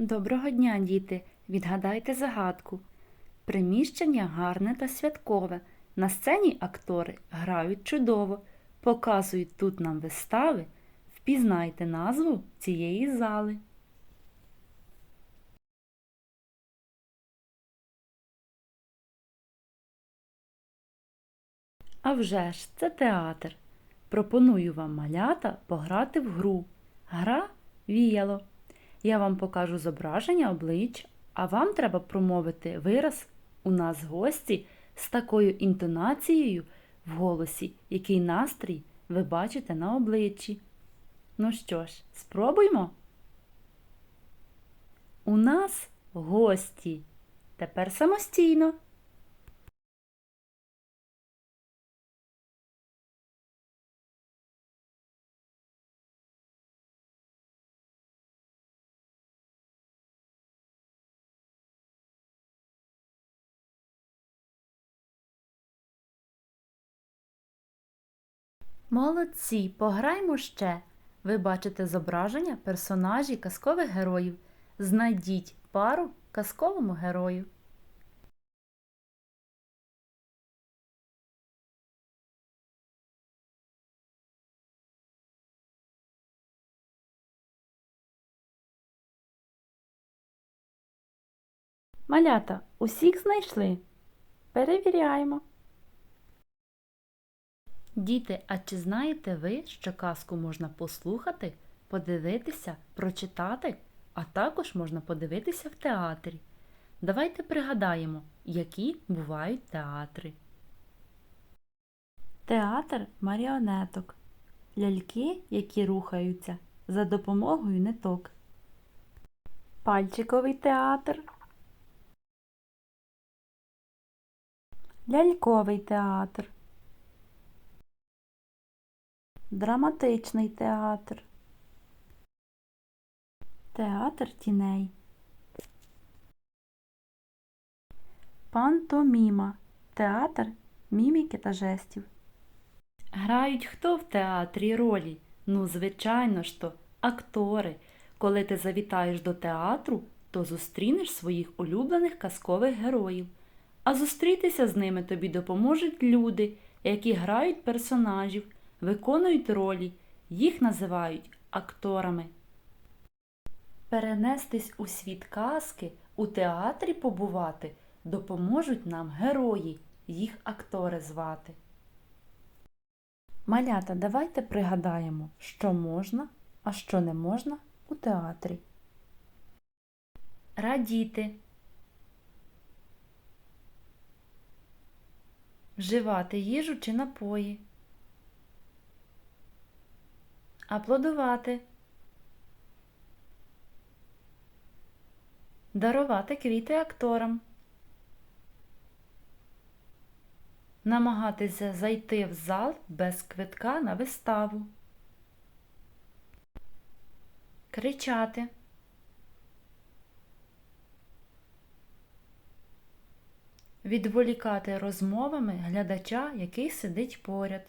Доброго дня, діти! Відгадайте загадку. Приміщення гарне та святкове. На сцені актори грають чудово, показують тут нам вистави. Впізнайте назву цієї зали. А вже ж, це театр. Пропоную вам малята пограти в гру. Гра віяло. Я вам покажу зображення облич, а вам треба промовити вираз у нас гості з такою інтонацією в голосі, який настрій ви бачите на обличчі. Ну що ж, спробуймо. У нас гості. Тепер самостійно. Молодці, пограймо ще. Ви бачите зображення персонажів казкових героїв. Знайдіть пару казковому герою. Малята, усіх знайшли? Перевіряємо. Діти, а чи знаєте ви, що казку можна послухати, подивитися, прочитати, а також можна подивитися в театрі? Давайте пригадаємо, які бувають театри. Театр маріонеток. Ляльки, які рухаються за допомогою ниток. Пальчиковий театр. Ляльковий театр. Драматичний театр. Театр тіней. Пантоміма. Театр міміки та жестів. Грають хто в театрі ролі? Ну, звичайно ж то, актори. Коли ти завітаєш до театру, то зустрінеш своїх улюблених казкових героїв. А зустрітися з ними тобі допоможуть люди, які грають персонажів, виконують ролі, їх називають акторами. Перенестись у світ казки, у театрі побувати допоможуть нам герої, їх актори звати. Малята, давайте пригадаємо, що можна, а що не можна у театрі. Радіти. Вживати їжу чи напої. Аплодувати. Дарувати квіти акторам. Намагатися зайти в зал без квитка на виставу. Кричати. Відволікати розмовами глядача, який сидить поряд.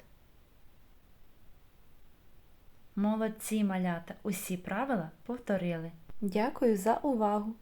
Молодці малята, усі правила повторили. Дякую за увагу!